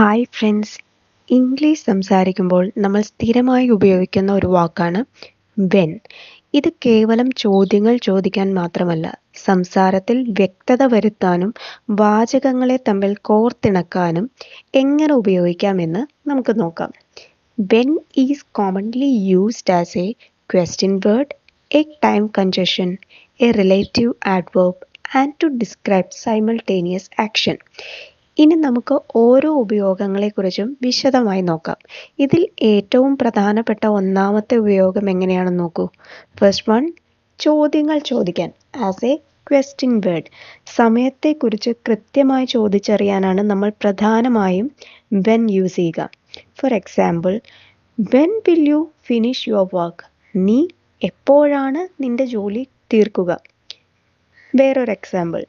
Hi friends English സംസാരിക്കുമ്പോൾ നമ്മൾ സ്ഥിരമായി ഉപയോഗിക്കുന്ന ഒരു വാക്കാണ് വെൻ ഇത് കേവലം ചോദ്യങ്ങൾ ചോദിക്കാൻ മാത്രമല്ല സംസാരത്തിൽ വ്യക്തത വരുത്താനും വാചകങ്ങളെ തമ്മിൽ കോർത്തിണക്കാനും എങ്ങനെ ഉപയോഗിക്കാമെന്ന് നമുക്ക് നോക്കാം. When is commonly used as a question word a time conjunction a relative adverb and to describe simultaneous action ഇനി നമുക്ക് ഓരോ ഉപയോഗങ്ങളെക്കുറിച്ചും വിശദമായി നോക്കാം. ഇതിൽ ഏറ്റവും പ്രധാനപ്പെട്ട ഒന്നാമത്തെ ഉപയോഗം എങ്ങനെയാണെന്ന് നോക്കൂ. ഫസ്റ്റ് വൺ ചോദ്യങ്ങൾ ചോദിക്കാൻ ആസ് എ ക്വസ്റ്റ്യൻ വേർഡ് സമയത്തെക്കുറിച്ച് കൃത്യമായി ചോദിച്ചറിയാനാണ് നമ്മൾ പ്രധാനമായും വെൻ യൂസ് ചെയ്യുക. For example when will you finish your work നീ എപ്പോഴാണ് നിന്റെ ജോലി തീർക്കുക? വേറൊരു example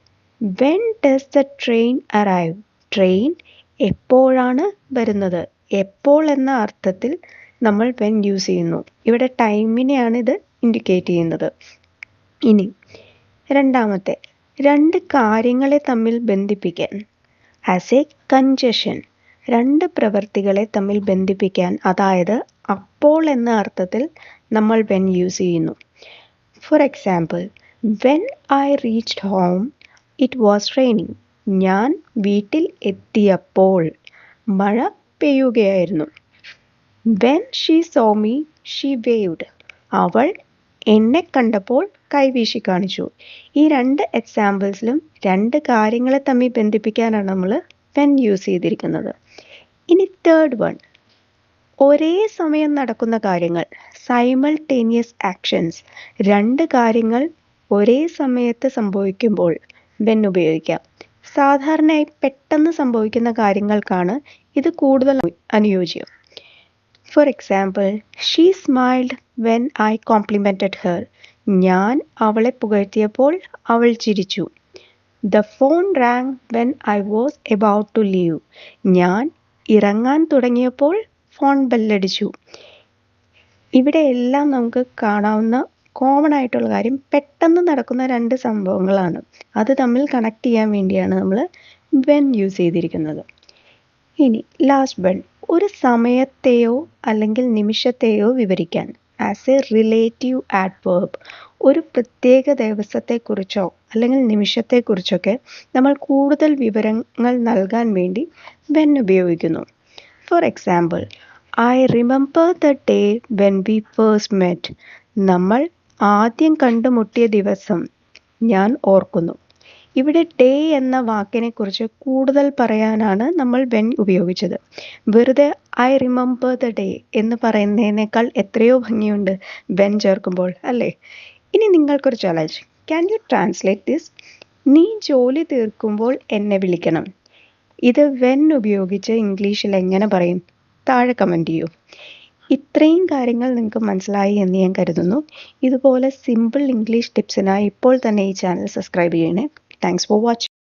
when does the train arrive train എപ്പോഴാണ് വരുന്നത്? എപ്പോൾ എന്ന അർത്ഥത്തിൽ നമ്മൾ വെൻ യൂസ് ചെയ്യുന്നു. ഇവിടെ ടൈമിനെയാണ് ഇത് ഇൻഡിക്കേറ്റ് ചെയ്യുന്നത്. ഇനി രണ്ടാമത്തെ രണ്ട് കാര്യങ്ങളെ തമ്മിൽ ബന്ധിപ്പിക്കാൻ ആസ് എ കൺജഷൻ രണ്ട് പ്രവർത്തികളെ തമ്മിൽ ബന്ധിപ്പിക്കാൻ അതായത് അപ്പോൾ എന്ന അർത്ഥത്തിൽ നമ്മൾ വെൻ യൂസ് ചെയ്യുന്നു. For example when I reached home it was raining ഞാൻ വീട്ടിൽ എത്തിയപ്പോൾ മഴ പെയ്യുകയായിരുന്നു. When she saw me she waved അവൾ എന്നെ കണ്ടപ്പോൾ കൈവീശി കാണിച്ചു. ഈ രണ്ട് എക്സാമ്പിൾസിലും രണ്ട് കാര്യങ്ങളെ തമ്മിൽ ബന്ധിപ്പിക്കാനാണ് നമ്മൾ വെൻ യൂസ് ചെയ്തിരിക്കുന്നത്. ഇനി തേർഡ് വൺ ഒരേ സമയം നടക്കുന്ന കാര്യങ്ങൾ സൈമൾട്ടേനിയസ് ആക്ഷൻസ് രണ്ട് കാര്യങ്ങൾ ഒരേ സമയത്ത് സംഭവിക്കുമ്പോൾ വെൻ ഉപയോഗിക്കാം. സാധാരണയായി പെട്ടെന്ന് സംഭവിക്കുന്ന കാര്യങ്ങൾക്കാണ് ഇത് കൂടുതൽ അനുയോജ്യം. For example she smiled when I complimented her ഞാൻ അവളെ പുകഴ്ത്തിയപ്പോൾ അവൾ ചിരിച്ചു. The phone rang when I was about to leave ഞാൻ ഇറങ്ങാൻ തുടങ്ങിയപ്പോൾ ഫോൺ ബെല്ലടിച്ചു ഇവിടെ എല്ലാം നമുക്ക് കാണാവുന്ന കോമൺ ആയിട്ടുള്ള കാര്യം പെട്ടെന്ന് നടക്കുന്ന രണ്ട് സംഭവങ്ങളാണ്. അത് തമ്മിൽ കണക്ട് ചെയ്യാൻ വേണ്ടിയാണ് നമ്മൾ വെൻ യൂസ് ചെയ്തിരിക്കുന്നത്. ഇനി ലാസ്റ്റ് വെൻ ഒരു സമയത്തെയോ അല്ലെങ്കിൽ നിമിഷത്തെയോ വിവരിക്കാൻ. ആസ് എ റിലേറ്റീവ് ആഡ്വേർബ് ഒരു പ്രത്യേക ദിവസത്തെക്കുറിച്ചോ അല്ലെങ്കിൽ നിമിഷത്തെക്കുറിച്ചൊക്കെ നമ്മൾ കൂടുതൽ വിവരങ്ങൾ നൽകാൻ വേണ്ടി വെൻ ഉപയോഗിക്കുന്നു. For example I remember the day when we first met നമ്മൾ ആദ്യം കണ്ടുമുട്ടിയ ദിവസം ഞാൻ ഓർക്കുന്നു. ഇവിടെ ഡേ എന്ന വാക്കിനെ കുറിച്ച് കൂടുതൽ പറയാനാണ് നമ്മൾ വെൻ ഉപയോഗിച്ചത്. വെറുതെ ഐ റിമെമ്പർ ദ ഡേ എന്ന് പറയുന്നതിനേക്കാൾ എത്രയോ ഭംഗിയുണ്ട് വെൻ ചേർക്കുമ്പോൾ അല്ലേ? ഇനി നിങ്ങൾക്കൊരു challenge can you translate this നീ ജോലി തീർക്കുമ്പോൾ എന്നെ വിളിക്കണം. ഇത് വെൻ ഉപയോഗിച്ച് ഇംഗ്ലീഷിൽ എങ്ങനെ പറയും? താഴെ കമന്റ് ചെയ്യൂ. ഇത്രയും കാര്യങ്ങൾ നിങ്ങൾക്ക് മനസ്സിലായി എന്ന് ഞാൻ കരുതുന്നു. ഇതുപോലെ സിമ്പിൾ ഇംഗ്ലീഷ് ടിപ്സിനായി ഇപ്പോൾ തന്നെ ഈ ചാനൽ സബ്സ്ക്രൈബ് ചെയ്യണേ. Thanks for watching